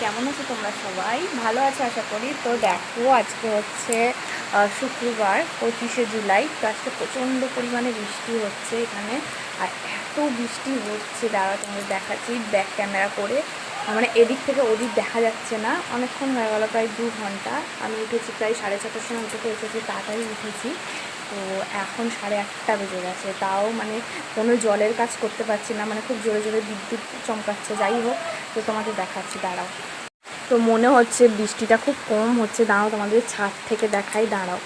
কেমন আছো তোমরা সবাই? ভালো আছে আশা করি? তো দেখো, আজকে হচ্ছে শুক্রবার, পঁচিশে জুলাই। তো আজকে প্রচণ্ড পরিমাণে বৃষ্টি হচ্ছে এখানে। আর এত বৃষ্টি হচ্ছে দাঁড়া তোমাদের দেখাচ্ছি ব্যাক ক্যামেরা করে। মানে এদিক থেকে ওদিক দেখা যাচ্ছে না। অনেকক্ষণ হয়ে গেল প্রায় দু ঘণ্টা। আমি উঠেছি প্রায় সাড়ে ছটার সময় উঠে এসেছি, তাড়াতাড়ি উঠেছি। তো এখন সাড়ে আটটা বেজে গেছে। তাও মানে কোনো জলের কাজ করতে পারছি না মানে খুব জোরে জোরে বিদ্যুৎ চমকাচ্ছে। যাই হোক, তো তোমাকে দেখাচ্ছি, দাঁড়াও। তো মনে হচ্ছে বৃষ্টিটা খুব কম হচ্ছে। দাঁড়াও, তোমাদের ছাদ থেকে দেখাই, দাঁড়াও।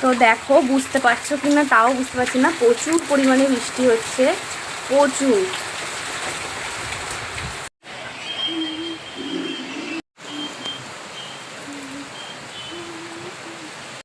তো দেখো, বুঝতে পারছ কি না তাও বুঝতে পারছি না। প্রচুর পরিমাণে বৃষ্টি হচ্ছে। প্রচুর।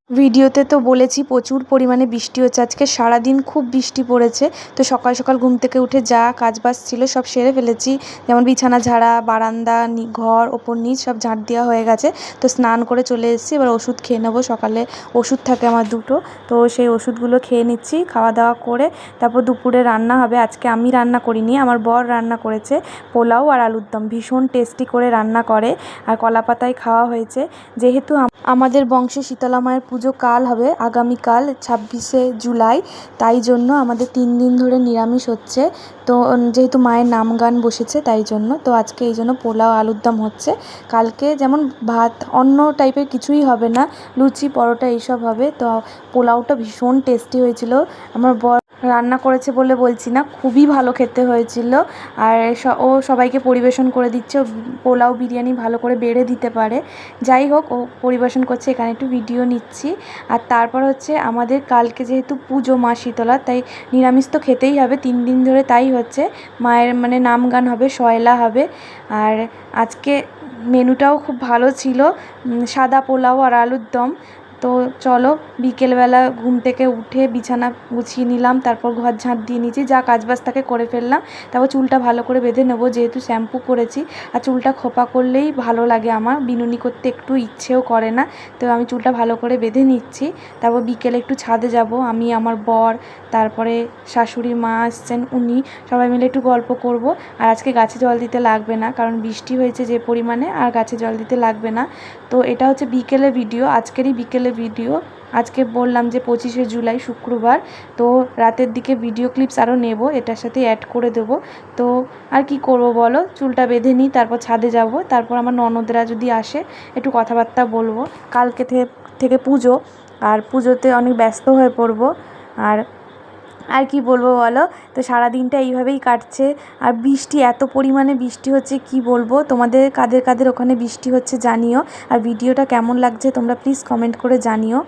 ভিডিওতে তো বলেছি, প্রচুর পরিমাণে বৃষ্টি হচ্ছে। আজকে সারাদিন খুব বৃষ্টি পড়েছে। তো সকাল সকাল ঘুম থেকে উঠে যা কাজবাজ ছিল সব সেরে ফেলেছি। যেমন বিছানা ঝাড়া, বারান্দা ঘর, ওপর নিচ সব ঝাঁট দেওয়া হয়ে গেছে। তো স্নান করে চলে এসেছি। এবার ওষুধ খেয়ে নেব। সকালে ওষুধ থাকে আমার দুটো। তো সেই ওষুধগুলো খেয়ে নিচ্ছি, খাওয়া দাওয়া করে তারপর দুপুরে রান্না হবে। আজকে আমি রান্না করিনি, আমার বর রান্না করেছে পোলাও আর আলুর দম। ভীষণ টেস্টি করে রান্না করে। আর কলা পাতায় খাওয়া হয়েছে। যেহেতু আমাদের বংশে শীতলা মায়ের পুজো কাল হবে আগামীকাল ছাব্বিশে জুলাই। তাই জন্য আমাদের তিন দিন ধরে নিরামিষ হচ্ছে। তো যেহেতু মায়ের নাম গান বসেছে, তাই জন্য। তো আজকে এই জন্য পোলাও, আলুর দম হচ্ছে। কালকে যেমন ভাত, অন্য টাইপের কিছুই হবে না। লুচি, পরোটা এইসব হবে। তো পোলাওটা ভীষণ টেস্টি হয়েছিল। আমার বর রান্না করেছে বলে বলছি না, খুবই ভালো খেতে হয়েছিল। আর ও সবাইকে পরিবেশন করে দিচ্ছে। পোলাও, বিরিয়ানি ভালো করে বেড়ে দিতে পারে। যাই হোক, ও পরিবেশন করছে। এখানে একটু ভিডিও নিচ্ছি। আর তারপর হচ্ছে আমাদের কালকে যেহেতু পুজো মা শীতলা, তাই নিরামিষ তো খেতেই হবে। তিন দিন ধরে তাই হচ্ছে। মায়ের মানে নাম গান হবে, সয়লা হবে। আর আজকে মেনুটাও খুব ভালো ছিল। সাদা পোলাও আর আলুর দম। তো চলো, বিকেলবেলা ঘুম থেকে উঠে বিছানা গুছিয়ে নিলাম, তারপর ঘর ঝাঁট দিয়ে নিয়েছি, যা কাজবাজ থাকে করে ফেললাম, তারপর চুলটা ভালো করে বেঁধে নেব, যেহেতু শ্যাম্পু করেছি, আর চুলটা খোপা করলেই ভালো লাগে আমার, বিনুনি করতে একটু ইচ্ছেও করে না, তো আমি চুলটা ভালো করে বেঁধে নিচ্ছি, তারপর বিকেলে একটু ছাদে যাব, আমি, আমার বর, তারপরে শাশুড়ি মা আসছেন উনি, সবাই মিলে একটু গল্প করব, আর আজকে গাছে জল দিতে লাগবে না, কারণ বৃষ্টি হয়েছে যে পরিমাণে, আর গাছে জল দিতে লাগবে না, তো এটা হচ্ছে বিকেলে ভিডিও, আজকেরই বিকেলে ভিডিও। আজকে বললাম যে পঁচিশে জুলাই শুক্রবার, তো রাতের দিকে ভিডিও ক্লিপস আরও নেব, এটার সাথে অ্যাড করে দেব। তো আর কি করব বলো? চুলটা বেঁধে নিই, তারপর ছাদে যাব, তারপর আমার ননদরা যদি আসে, একটু কথাবার্তা বলব। কালকে থেকে পুজো, আর পুজোতে অনেক ব্যস্ত হয়ে পড়ব, আর আর কি বলব বলো? তো সারা দিনটা এইভাবেই কাটছে। আর বৃষ্টি, এত পরিমাণে বৃষ্টি হচ্ছে, কি বলব? তোমাদের কাদের কাদের ওখানে বৃষ্টি হচ্ছে জানিও। আর ভিডিওটা কেমন লাগছে তোমরা প্লিজ কমেন্ট করে জানিও।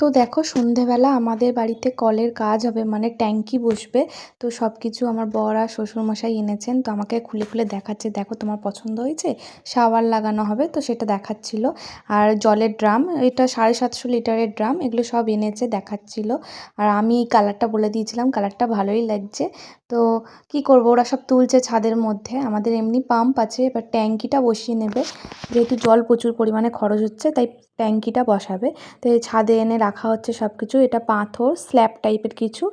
তো দেখো সন্ধেবেলা আমাদের বাড়িতে কলের কাজ হবে মানে ট্যাঙ্কি বসবে। তো সব কিছু আমার বর আর শ্বশুরমশাই এনেছেন, তো আমাকে খুলে খুলে দেখাচ্ছে। দেখো তোমার পছন্দ হয়েছে? শাওয়ার লাগানো হবে, তো সেটা দেখাচ্ছিল। আর জলের ড্রাম, এটা সাড়ে সাতশো লিটারের ড্রাম, এগুলো সব এনেছে, দেখাচ্ছিল। আর আমি কালারটা বলে দিয়েছিলাম কালারটা ভালোই লাগছে। তো কি করব? ওরা সব তুলছে ছাদের মধ্যে। আমাদের এমনি পাম্প আছে, এবার ট্যাঙ্কিটা বসিয়ে নেবে। যেহেতু জল প্রচুর পরিমাণে খরচ হচ্ছে, তাই ট্যাঙ্কিটা বসাবে। তো এই ছাদে এনে রাখা হচ্ছে সব কিছু এটা পাথর স্ল্যাব টাইপের কিছু।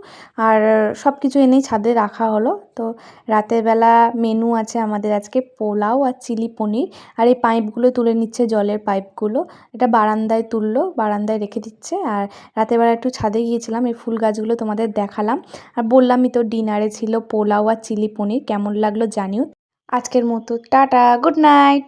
আর সব কিছু এনেই ছাদে রাখা হলো। তো রাতের বেলা মেনু আছে আমাদের আজকে, পোলাও আর চিলি পনির। আর এই পাইপগুলো তুলে নিচ্ছে জলের পাইপগুলো এটা বারান্দায় তুললো, বারান্দায় রেখে দিচ্ছে। আর রাতের বেলা একটু ছাদে গিয়েছিলাম, এই ফুল গাছগুলো তোমাদের দেখালাম। আর বললামই তো ডিনারে ছিল পোলাও আর চিলি পনির। কেমন লাগল জানিও। আজকের মতো টাটা গুড নাইট।